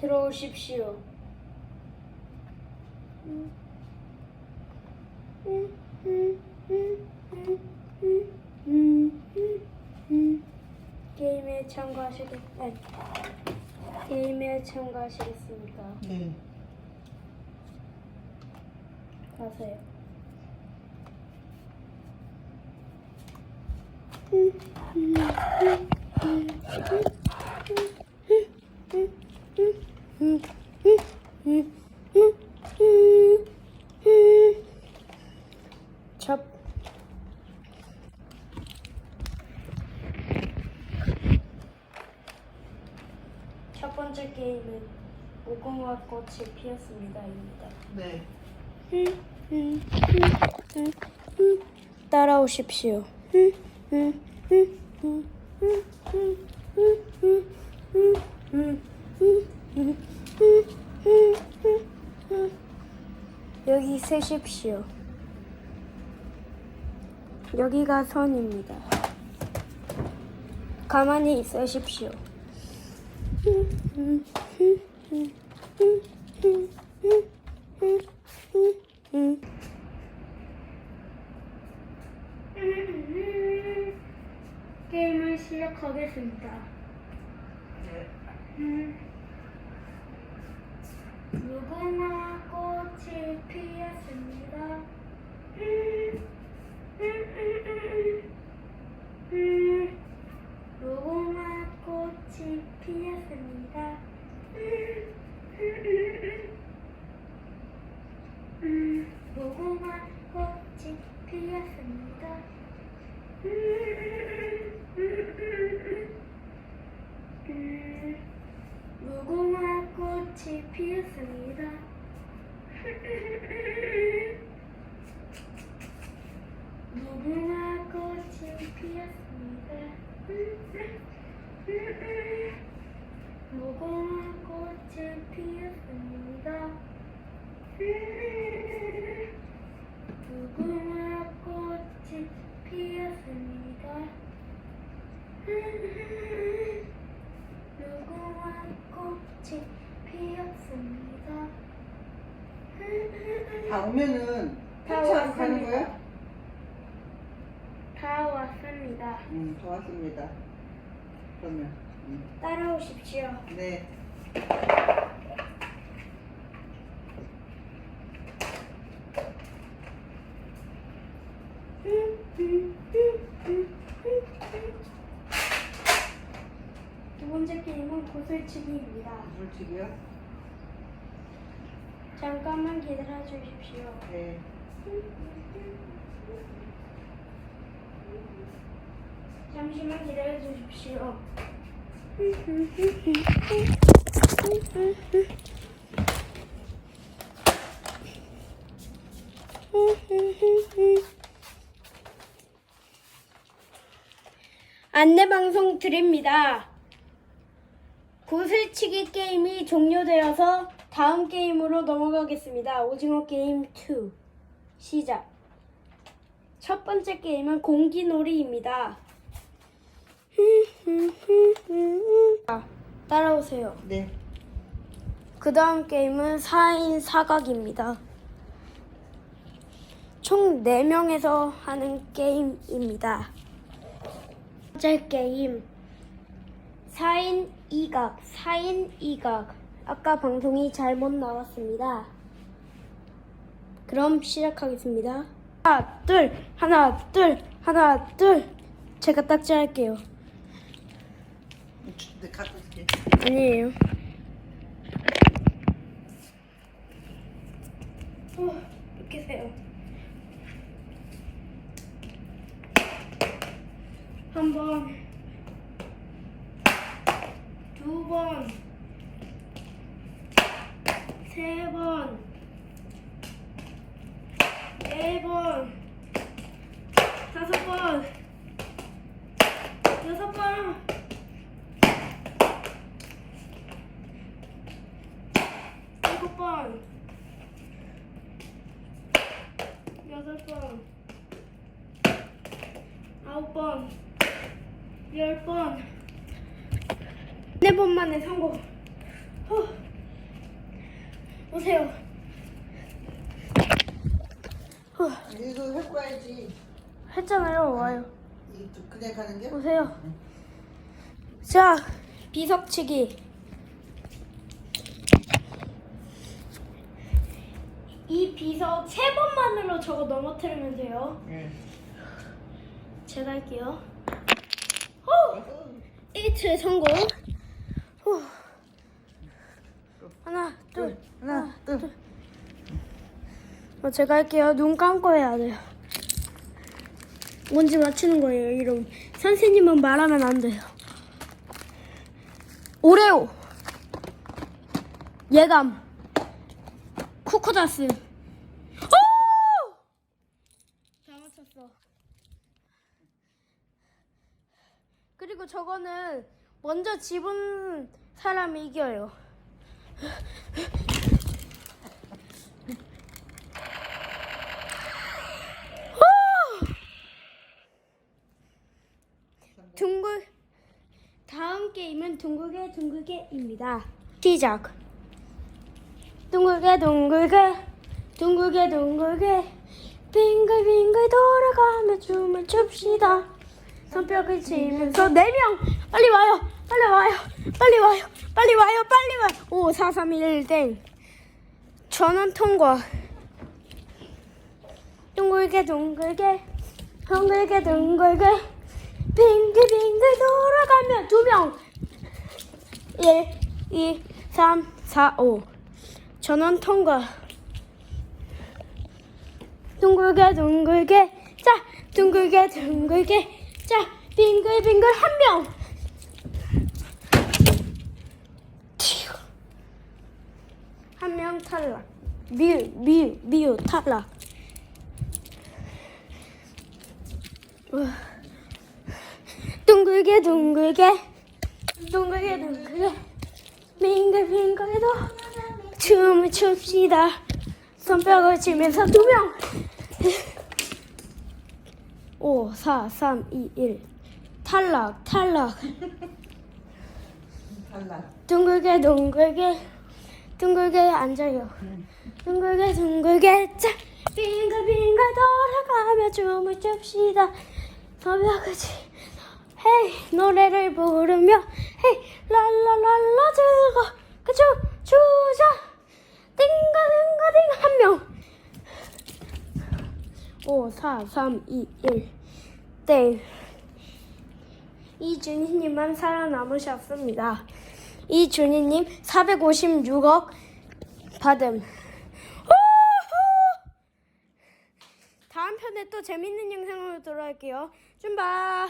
들어오십시오. 게임에 참가하시겠 아니, 게임에 참가하시겠습니까? 네. 가세요. 첫 번째 게임은 무궁화 꽃이 피었습니다입니다. 네. 따라오십시오. 여기 세십시오. 여기가 선입니다. 가만히 있으십시오. 게임을 시작하겠습니다. 네. 음, 무궁화 꽃이 피었습니다. 음, 음, 음, 음, 음, 무궁화 꽃이 피었습니다. 음, 음, 음, 음, 음, 무궁화 꽃이 피었습니다. 피었습니다. 무궁화 꽃이 피었습니다. 무궁화 꽃이 피었습니다. 무궁화 꽃이 피었습니다. 무궁화 꽃이 피었습니다. 다 오면은 다 패치하고 가는 왔습니다. 거야? 다 왔습니다. 응, 다 왔습니다. 그러면. 응. 따라오십시오. 네. 두 번째 게임은 구슬치기입니다. 솔직히요? 잠깐만 기다려 주십시오. 네. 잠시만 기다려 주십시오. 안내 방송 드립니다. 구슬치기 게임이 종료되어서 다음 게임으로 넘어가겠습니다. 오징어 게임 2 시작. 첫 번째 게임은 공기놀이입니다. 아, 따라오세요. 네. 그 다음 게임은 4인 사각입니다. 총 4명에서 하는 게임입니다. 첫 번째 게임 4인 2각, 4인 2각. 아까 방송이 잘못 나왔습니다. 그럼 시작하겠습니다. 하나, 둘, 하나, 둘, 하나, 둘. 제가 딱지 할게요. 아니에요. 어, 느끼세요. 한 번, 두 번, 세 번, 네 번, 다섯 번, 여섯 번. 일곱 번, 여덟 번, 아홉 번, 열 번, 네 번 만에 성공. 후. 오세요. 후, 이거 할 거야지. 했잖아요. 와요. 이 두- 그냥 가는 게? 오세요. 자, 비석치기. 이 비석 세 번만으로 저거 넘어뜨리면 돼요. 네. 제가 할게요. 호! 1트 성공. 후. 하나, 둘, 하나, 둘. 어, 제가 할게요. 눈 감고 해야 돼요. 뭔지 맞추는 거예요, 이름. 선생님은 말하면 안 돼요. 오레오. 예감. 쿠쿠다스. 오! 다 맞췄어. 그리고 저거는 먼저 집은 사람이 이겨요. 둥글 다음 게임은 둥글게 둥글게입니다. 시작. 둥글게 둥글게 둥글게 둥글게 빙글빙글 돌아가며 춤을 춥시다. 손뼉을 치면서 네 명 빨리 와요 빨리 와요 빨리 와요 빨리 와요 빨리 와요 5 4 3 1 땡. 전원 통과. 둥글게 둥글게 둥글게 둥글게 빙글빙글 돌아가며 두 명. 1, 2, 3, 4, 5. 전원 통과. 둥글게 둥글게 자 둥글게 둥글게 자 빙글빙글 한 명. 튀우. 한명 탈락. 미우 미우 미우 탈락. 둥글게 둥글게 둥글게 둥글게 빙글빙글도 춤을 춥시다. 손뼉을 치면서 두 명. 5, 4, 3, 2, 1 탈락 탈락. 탈락. 둥글게 둥글게. 둥글게 앉아요. 둥글게 둥글게. 자 빙글빙글 돌아가며 춤을 춥시다. 새벽을 치. 헤이 노래를 부르며 헤이 랄랄랄라 즐거. 그춤 추자 띵가띵가띵 한명 5 4 3 2 1 땡. 이준희님만 살아남으셨습니다. 이준희님 456억 받음. 다음 편에 또 재밌는 영상으로 돌아올게요. 좀 봐.